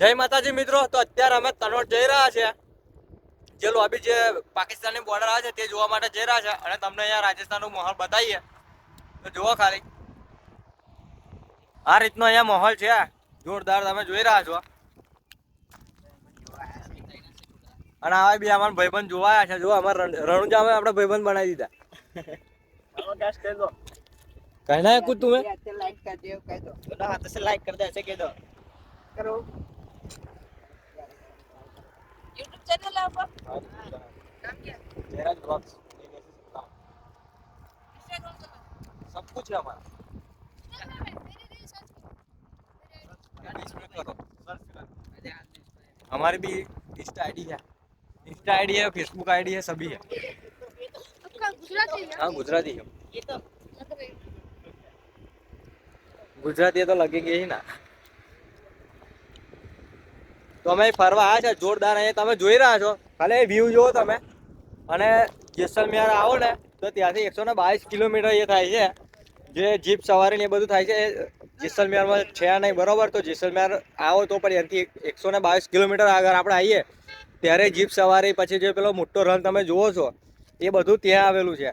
જય માતાજી મિત્રો તો અત્યારે અમે તનોટ જઈ રહ્યા છે જે લોબી જે પાકિસ્તાનની બોર્ડર આવે છે તે જોવા માટે જઈ રહ્યા છે અને તમને અહીંયા રાજસ્થાનનો માહોલ બતાવીએ તો જુઓ ખાલી આ રીતનો અહીંયા માહોલ છે જોરદાર તમે જોઈ રહ્યા છો અને આ બી અમારા ભાઈબંધ જોવાયા છે જો અમારા રણ- રણુજા અમે આપણે ભાઈબંધ બનાવી દીધા कहना है कुछ तुम्हें लाइक कर दियो कह दो दोनों हाथों से लाइक कर दे ऐसे कह दो करो चैनल है आपका? सब कुछ है हमारा। हमारे भी इंस्टा आईडी है। इंस्टा आईडी है फेसबुक आईडी है सभी है। हाँ गुजराती है। गुजराती है तो लगेंगे ही ना। તો અમે ફરવા આવ્યા છે, જોરદાર અહીંયા. તમે જોઈ રહ્યા છો. ખાલી વ્યૂ જુઓ તમે. અને જેસલમેર આવો ને, તો ત્યાંથી એકસો ને બાવીસ કિલોમીટર એ થાય છે. જે જીપ સવારી ને એ બધું થાય છે. જેસલમેરમાં છે નહીં, બરોબર. તો જેસલમેર આવો તો પણ એનાથી એકસો ને બાવીસ કિલોમીટર આગળ આપણે આવીએ. ત્યારે જીપ સવારી પછી જે પેલો મોટો રન તમે જુઓ છો, એ બધું ત્યાં આવેલું છે.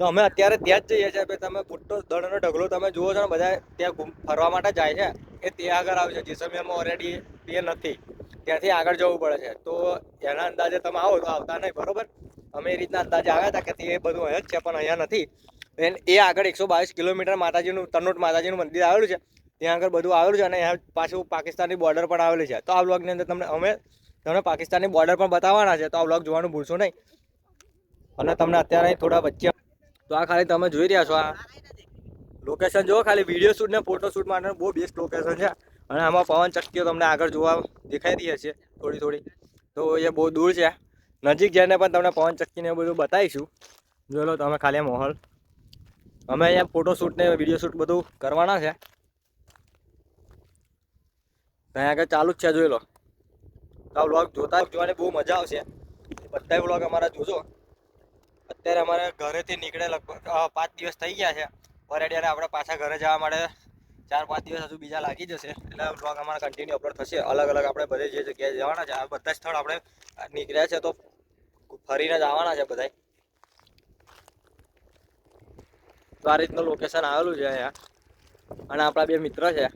તો અમે અત્યારે ત્યાં જ જઈએ છીએ. તમે મોટો દળનો ઢગલો તમે જુઓ છો ને, બધા ત્યાં ફરવા માટે જાય છે. એ ત્યાં આગળ આવે છે સમયમાં ઓલરેડી તે નથી, ત્યાંથી આગળ જવું પડે છે. તો એના અંદાજે તમે આવો, તો આવતા નહીં, બરોબર? અમે એ રીતના અંદાજે આવ્યા હતા કે તે બધું અહીંયા જ છે, પણ અહીંયા નથી. એન એ આગળ એકસો બાવીસ કિલોમીટર માતાજીનું તનોટ માતાજીનું મંદિર આવેલું છે. ત્યાં આગળ બધું આવેલું છે અને અહીંયા પાછું પાકિસ્તાનની બોર્ડર પણ આવેલી છે. તો આ બ્લોગની અંદર તમને, અમે તમને પાકિસ્તાનની બોર્ડર પણ બતાવવાના છે, તો આ બ્લોગ જોવાનું ભૂલશો નહીં. અને તમને અત્યારે થોડા વચ્ચે, તો આ ખાલી તમે જોઈ રહ્યા છો આ. લોકેશન જુઓ, ખાલી વીડિયો શૂટ ને ફોટો શૂટ માટે બહુ બેસ્ટ લોકેશન છે. અને આમાં પવન ચક્કીઓ તમને આગળ જોવા દેખાઈ રહી છે, થોડી થોડી. તો એ બહુ દૂર છે. નજીક જઈને પણ તમને પવન ચક્કીને બધું બતાવીશું. જોઈ લો, તમે ખાલી માહોલ. અમે અહીંયા ફોટો શૂટ ને વીડિયો શૂટ બધું કરવાના છે. ત્યાં આગળ ચાલુ જ છે, જોઈ લો. તો આ વ્લોગ જોતા જોવાની બહુ મજા આવશે. બધા વ્લોગ અમારા જોજો. અત્યારે અમારે ઘરેથી નીકળે લગભગ પાંચ દિવસ થઈ ગયા છે. ઓલરેડી આપણે પાછા ઘરે જવા માટે ચાર પાંચ દિવસ હજુ બીજા લાગી જશે. એટલે બ્લોગ અમારા કન્ટિન્યુ અપલોડ થશે. અલગ અલગ આપણે બધે જે જગ્યાએ જવાના છે, આ બધા સ્થળ આપણે નીકળ્યા છે તો ફરીને જવાના છે બધાય. તો આ રીતનું લોકેશન આવેલું છે અહીંયા. અને આપણા બે મિત્ર છે.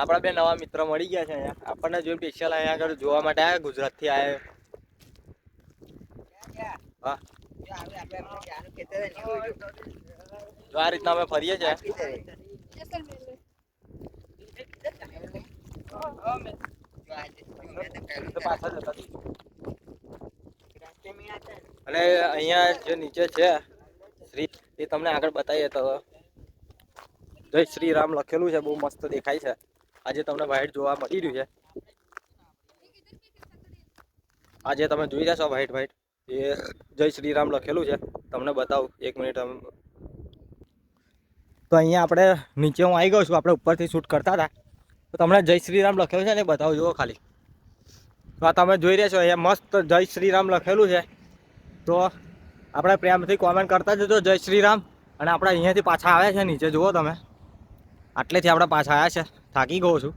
આપણા બે નવા મિત્ર મળી ગયા છે અહીંયા. આપણને જોઈ સ્પેશિયલ અહીંયા આગળ જોવા માટે આવ્યા, ગુજરાતથી આવ્યા. હા. તો આ રીતના અમે ફરીએ છીએ. અને અહીંયા જે નીચે છે, શ્રી, એ તમને આગળ બતાવીએ તો. જય શ્રી રામ લખેલું છે, બહુ મસ્ત દેખાય છે. આજે તમને વાઇટ જોવા મળી રહ્યું છે. આજે તમે જોઈ રહ્યા છો વાઇટ વાઇટ એ જય શ્રી રામ લખેલું છે. તમને બતાવું, એક મિનિટ તો અહીંયા આપણે નીચે હું આવી ગયો છું, આપણે ઉપરથી શૂટ કરતા હતા. તો તમને જય શ્રી રામ લખેલું છે ને બતાવો, જુઓ ખાલી. તો આ તમે જોઈ રહ્યા છો, અહીંયા મસ્ત જય શ્રી રામ લખેલું છે. તો આપણે પ્રેમથી કોમેન્ટ કરતા જજો, જય શ્રી રામ અને આપણે અહીંયાથી પાછા આવ્યા છે, નીચે જુઓ તમે. આટલેથી આપણે પાછા આવ્યા છે, થાકી ગયો છું.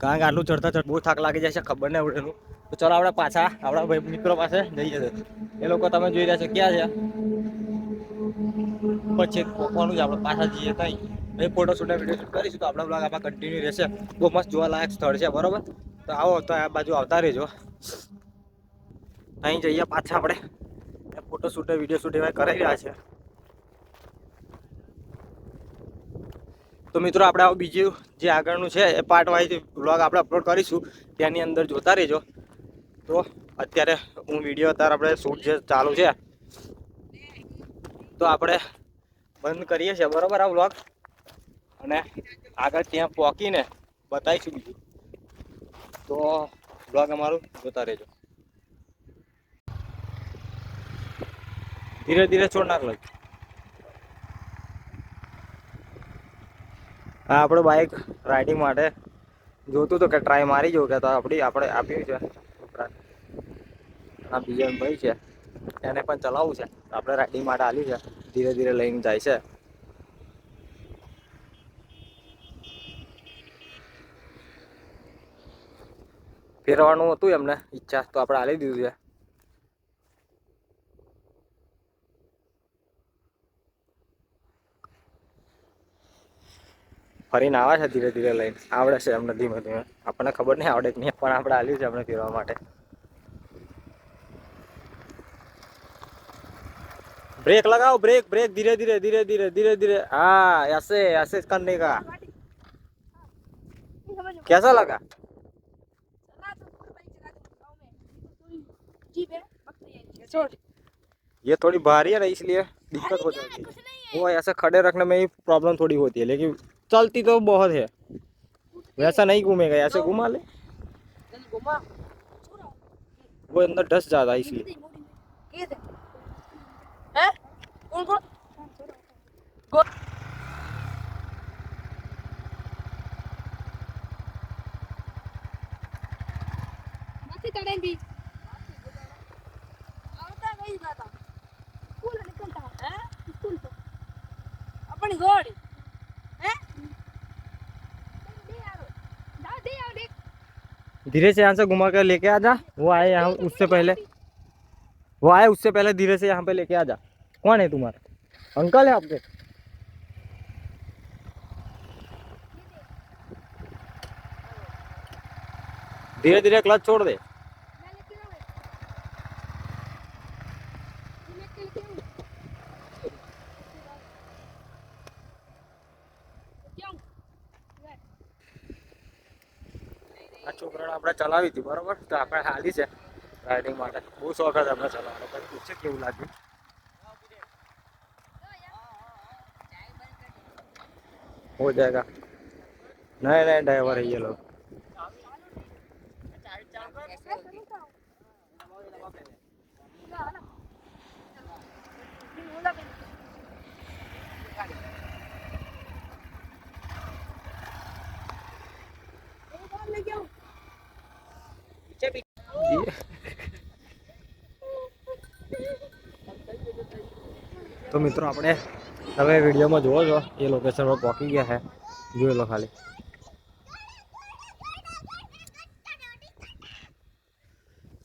કારણ કે આટલું ચડતા ચડ બહુ થાક લાગી જાય છે, ખબર નહીં ઉડેલું તો ચલો આપણે પાછા, આપણા મિત્રો પાસે જઈએ એ લોકો તમે જોઈ રહ્યા છો, ક્યાં છે? પછી પહોંચવાનું જ આપણે પાછા જઈએ ત્યાં એ ફોટો શૂટ વીડિયો શૂટ કરીશું તો આપણો બ્લોગ આમાં કન્ટિન્યુ રહેશે. બહુ મસ્ત જોવાલાયક સ્થળ છે, બરોબર? તો આવો, તો આ બાજુ આવતા રહેજો. અહીં જઈએ પાછા આપણે. ફોટો શૂટ વીડિયો શૂટ એવા કરી રહ્યા છે. તો મિત્રો, આપણે આવું બીજું જે આગળનું છે, એ પાર્ટ વાઇઝ બ્લોગ આપણે અપલોડ કરીશું. તેની અંદર જોતા રહેજો. તો અત્યારે હું વીડિયો અત્યારે આપણે શૂટ જે ચાલુ છે, તો આપણે બંધ કરીએ છીએ, બરોબર આ બ્લોગ અને આગળ ત્યાં પહોંચીને બતાવીશું બીજું. તો બ્લોગ અમારું જોતા રહેજો. ધીરે ધીરે છોડનાર લઈ હા આપણે બાઇક રાઇડિંગ માટે જોતું તો કે ટ્રાય મારી જવું કે તો આપણી આપણે આપ્યું છે. આ બીજા ભાઈ છે, એને પણ ચલાવવું છે. આપણે રાઇડિંગ માટે આલ્યું છે. ધીરે ધીરે લઈને જાય છે. ફેરવાનું હતું એમને ઈચ્છા, તો આપણે આલી દીધું છે. ફરીને આવે છે ધીરે ધીરે લઈને. આવડે છે એમને ધીમે ધીમે. આપણને ખબર નહીં આવડે કે નહીં, પણ આપણે આવ્યું છે એમને ફેરવા માટે. ब्रेक लगाओ ब्रेक ब्रेक धीरे धीरे धीरे धीरे धीरे धीरे। हाँ ऐसे ऐसे करने का। कैसा लगा? तो ये थोड़ी भारी है ना इसलिए दिक्कत हो जाती है। वो ऐसे खड़े रखने में ही प्रॉब्लम थोड़ी होती है लेकिन चलती तो बहुत है। वैसा नहीं घूमेगा ऐसे घुमा ले। चल घुमा। छोड़ा वो अंदर डस जाता है इसलिए। उनको अपनी धीरे से यहाँ से घुमा कर लेके आ जा। वो आए यहाँ उससे पहले। वो आए उससे पहले धीरे से यहाँ पे लेके आ जा। कौन है तुम्हारा अंकल है आपके धीरे धीरे क्लच छोड़ दे मैं लेके आऊं मैं लेके आऊं क्यों આ છોકરાને આપણે ચલાવી હતી બરોબર તો આપણે હાલી છે રાઇડિંગ માટે બહુ શોખ હતો આપણે ચલાવવાનો પણ પૂછે કેવું લાગ્યું हो जाएगा नहीं नहीं ड्राइवर है ये लोग ये- તો મિત્રો આપણે તમે વિડીયોમાં જુઓ છો એ લોકેશન પર પહોંચી ગયા છે જોઈ લો ખાલી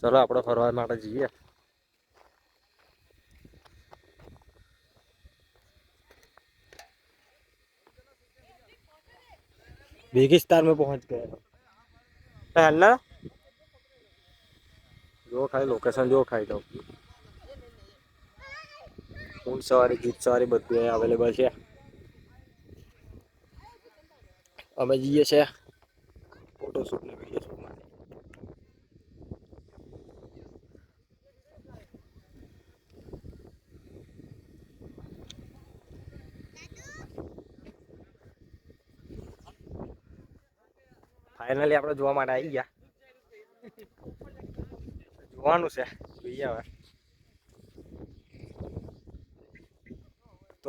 ચલો આપણે ફરવા માટે જઈએ रेगिस्तान में पहुंच गए हम टहलना જો ખાલી લોકેશન જો ખાઈ દઉં સવારી જીપ સવારી બધું અહીંયા અવેલેબલ છે. અમે જઈએ છીએ ફોટોશૂટ ને વીડિયો શૂટ માટે. ફાઇનલી આપણે જોવા માટે આવી ગયા. જોવાનું છે. જોઈએ હવે.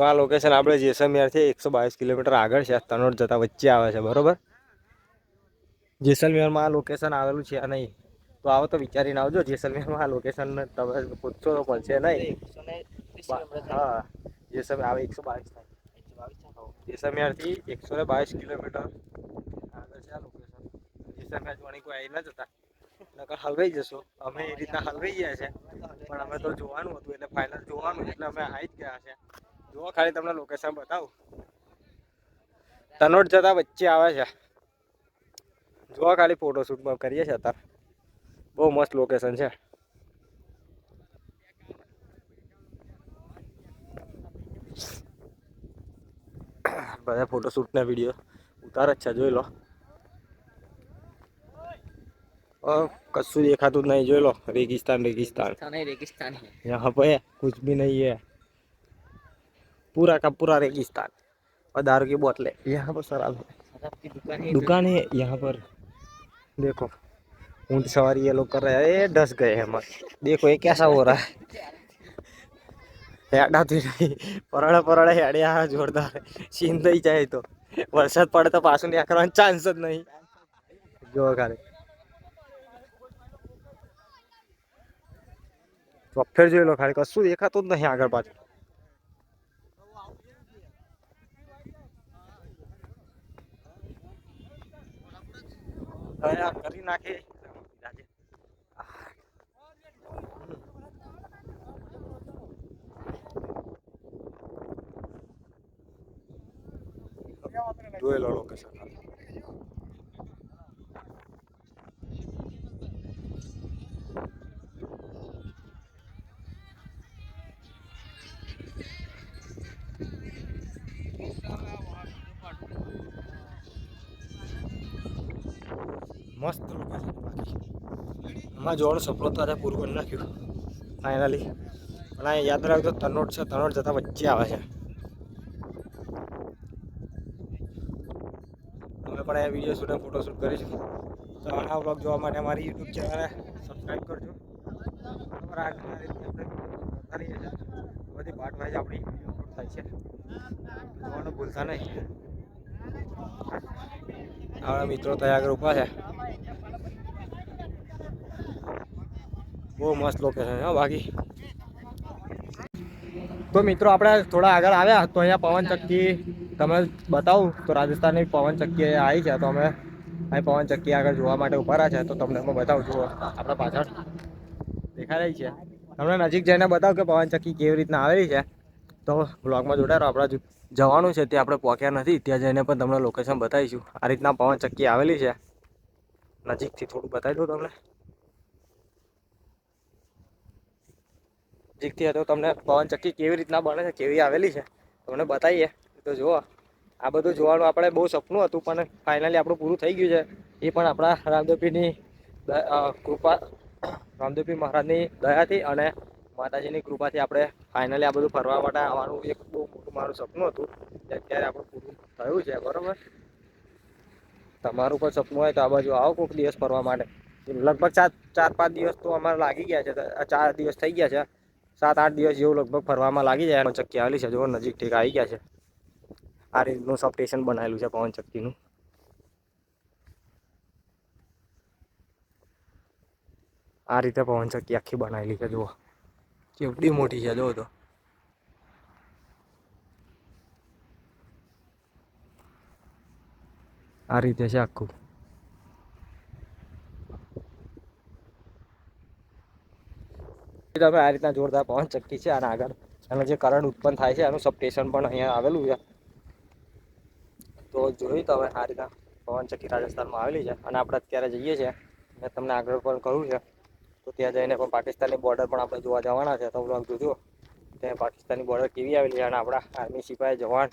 તો આ લોકેશન આપણે જેસલમેરથી એકસો બાવીસ કિલોમીટર આગળ છે. તનોટ જતા વચ્ચે આવે છે બરાબર? જેસલમેરમાં આ લોકેશન આવેલું છે નહીં. તો આવો તો વિચારીને આવજો જેસલમેરમાં આ લોકેશન તમે પૂછશો તો પડશે નહીં. હા જેસલમેર આવે એકસો બાવીસ જેસલમેરથી એકસો ને બાવીસ કિલોમીટર આગળ છે આ લોકેશન જેસલમેર જોવાની કોઈ આવી ન જતા. નકર હલવાઈ જશો. અમે એ રીતના હલવાઈ ગયા છે. પણ અમે તો જોવાનું હતું એટલે ફાઇનલ જોવાનું એટલે અમે આવી જ ગયા છે. જુઓ ખાલી તમને લોકેશન બતાવું. તનોટ જતા વચ્ચે આવે છે. જુઓ ખાલી ફોટોશૂટમાં કરીએ છીએ અત્યારે. બહુ મસ્ત લોકેશન છે. બધા ફોટોશૂટના વીડિયો ઉતાર જ છે જોઈ લો. કશું દેખાતું જ નહીં જોઈ લો. રેગિસ્તાન રેગિસ્તાન. રેગિસ્તાન. યહાં પર કુછ ભી નહીં હે. पूरा का पूरा रेगिस्तान और दारू की बोतलें यहाँ पर शराब है शराब की दुकान है दुकान है यहाँ पर देखो ऊंट सवारी ये लोग कर रहे हैं ये डस गए हैं मत देखो ये कैसा हो रहा है હેડાતી નહીં પરણે પરણે હેડે આ જોરદાર સીન થઈ જાય તો વરસાદ પડે તો પાછું નીકળવાનો ચાન્સ જ નહીં જો ખાલી ચોફેર જોઈ લો ખાલી કશું દેખાતું જ નહીં આગળ પાછળ દયા કરી નાખે. રાજે જોયેલો લોકેશન આમાં જોવાનું સપનું તો પૂરું કરી નાખ્યું. ફાઇનલી પણ આ યાદ રાખજો, તનોટ છે, તનોટ જતા વચ્ચે આવે છે. અમે પણ આ વીડિયો શૂટ ફોટોશૂટ કરીશું તો આ વ્લોગ જોવા માટે અમારી યુટ્યુબ ચેનલને સબસ્ક્રાઈબ કરજો. બધી પાર્ટ વાઇઝ આપણી થાય છે. જોવાનું ભૂલતા નહીં. આપણા મિત્રો તૈયાર ઊભા છે. બહુ મસ્ત લોકેશન હા, બાકી. તો મિત્રો, આપણે થોડા આગળ આવ્યા, તો અહીંયા પવનચક્કી તમે બતાવું, તો રાજસ્થાનની પવનચક્કી આવી છે, તો અમે અહીં પવનચક્કી આગળ જોવા માટે ઊભા છે, તો તમને હું બતાવું છું આપણા પાછળ દેખાઈ છે. તમને નજીક જઈને બતાવું કે પવનચક્કી કેવી રીતના આવેલી છે. તો બ્લોગમાં જોડાયો આપણે જવાનું છે, ત્યાં આપણે પહોંચ્યા નથી, ત્યાં જઈને પણ તમને લોકેશન બતાવીશું. આ રીતના પવનચક્કી આવેલી છે. નજીકથી થોડું બતાવી દઉં તમને. નજીકથી હતો, તમને પવન ચક્કી કેવી રીતના બને છે, કેવી આવેલી છે, તમને બતાવીએ. તો જુઓ, આ બધું જોવાનું આપણે બહુ સપનું હતું, પણ ફાઇનલી આપણું પૂરું થઈ ગયું છે. એ પણ આપણા રામદેવપીની કૃપા રામદેવપી મહારાજની દયાથી અને માતાજીની કૃપાથી આપણે ફાઇનલી આ બધું ફરવા માટે આવવાનું એક બહુ મોટું મારું સપનું હતું. અત્યારે આપણું પૂરું થયું છે, બરાબર? તમારું પણ સપનું હોય તો આ બાજુ આવો કોઈક દિવસ ફરવા માટે. લગભગ ચાર ચાર, પાંચ દિવસ તો અમારે લાગી ગયા છે ચાર દિવસ થઈ ગયા છે. સાત આઠ દિવસ જેવું લગભગ ફરવામાં લાગી જાય. એનો ચક્કી આવેલી છે. જો નજીક ઠીક આવી ગયા છે. આ રીતનું સબ સ્ટેશન બનાવેલું છે પવન ચક્કીનું. આ રીતે પવન ચક્કી આખી બનાવેલી છે. જુઓ કેવડી મોટી છે. જુઓ તો. આ રીતે છે આખું. તમે આ રીતના જોરદાર પવન ચક્કી છે અને આગળ એનો જે કરંટ ઉત્પન્ન થાય છે એનું સબસ્ટેશન પણ અહીંયા આવેલું છે. તો જોયું તમે આ રીતના પવન ચક્કી રાજસ્થાનમાં આવેલી છે અને આપણે અત્યારે જઈએ છીએ. મેં તમને આગળ પણ કહ્યું છે. તો ત્યાં જઈને પણ પાકિસ્તાનની બોર્ડર પણ આપણે જોવા જવાના છે. તો બ્લોગ જોજો. ત્યાં પાકિસ્તાનની બોર્ડર કેવી આવેલી છે અને આપણા આર્મી સિપાહી જવાન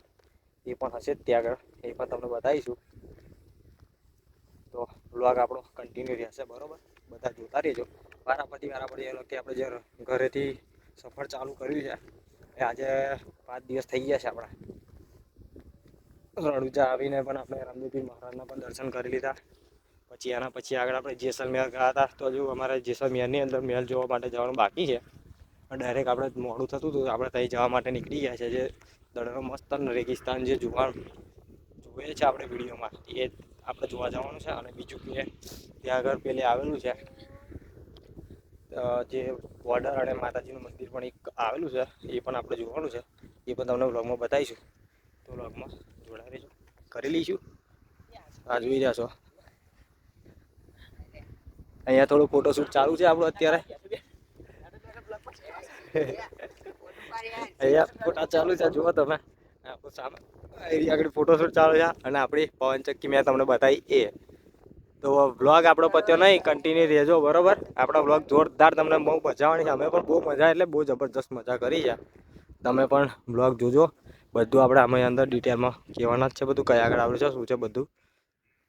એ પણ હશે જ ત્યાં આગળ. એ પણ તમને બતાવીશું. તો બ્લોગ આપણો કન્ટિન્યુ રહેશે, બરોબર? બધા જોતા રહેજો. વારાફરતી વારાફરતી એ લોકો આપણે જે ઘરેથી સફર ચાલુ કર્યું છે, એ આજે પાંચ દિવસ થઈ ગયા છે આપણા. રણુજા આવીને પણ આપણે રામદેવપીર મહારાજના પણ દર્શન કરી લીધા. પછી એના પછી આગળ આપણે જેસલમેર ગયા હતા. તો હજુ અમારે જેસલમેરની અંદર મહેલ જોવા માટે જવાનું બાકી છે. ડાયરેક્ટ આપણે મોડું થતું હતું આપણે ત્યાં જવા માટે નીકળી ગયા છે. જે દડનો મસ્ત રેગિસ્તાન જે જોવા જોઈએ છે આપણે વિડીયોમાં, એ આપણે જોવા જવાનું છે. અને બીજું કે, ત્યાં આગળ પેલે આવેલું છે જે બોર્ડર અને માતાજીનું મંદિર પણ એક આવેલું છે, એ પણ આપણે જોવાનું છે. એ પણ તમને વ્લોગમાં બતાવીશું. તો વ્લોગમાં રહેજો. કરી લઈશું. આ જોઈ રહ્યા અહીંયા થોડું ફોટોશૂટ ચાલુ છે આપણું અત્યારે. અહીંયા ફોટા ચાલુ છે, જુઓ તમે. આપણું સામે એરિયા આગળ ફોટોશૂટ ચાલુ છે, અને આપણી પવનચક્કી મેં તમને બતાવી એ. તો વ્લોગ આપણો પત્યો નહીં કન્ટિન્યુ રહેજો, બરોબર? આપણા વ્લોગ જોરદાર તમને બહુ મજાવાની છે. અમે પણ બહુ મજા, એટલે બહુ જબરજસ્ત મજા કરી છે. તમે પણ બ્લોગ જોજો. બધું આપણે અમે અંદર ડિટેલમાં કહેવાના જ છે બધું, કયા આગળ આવડે છે, શું છે બધું.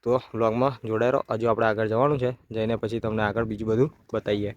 તો વ્લોગમાં રહો. હજુ આપણે આગળ જવાનું છે. જઈને પછી તમને આગળ બીજું બધું બતાવીએ.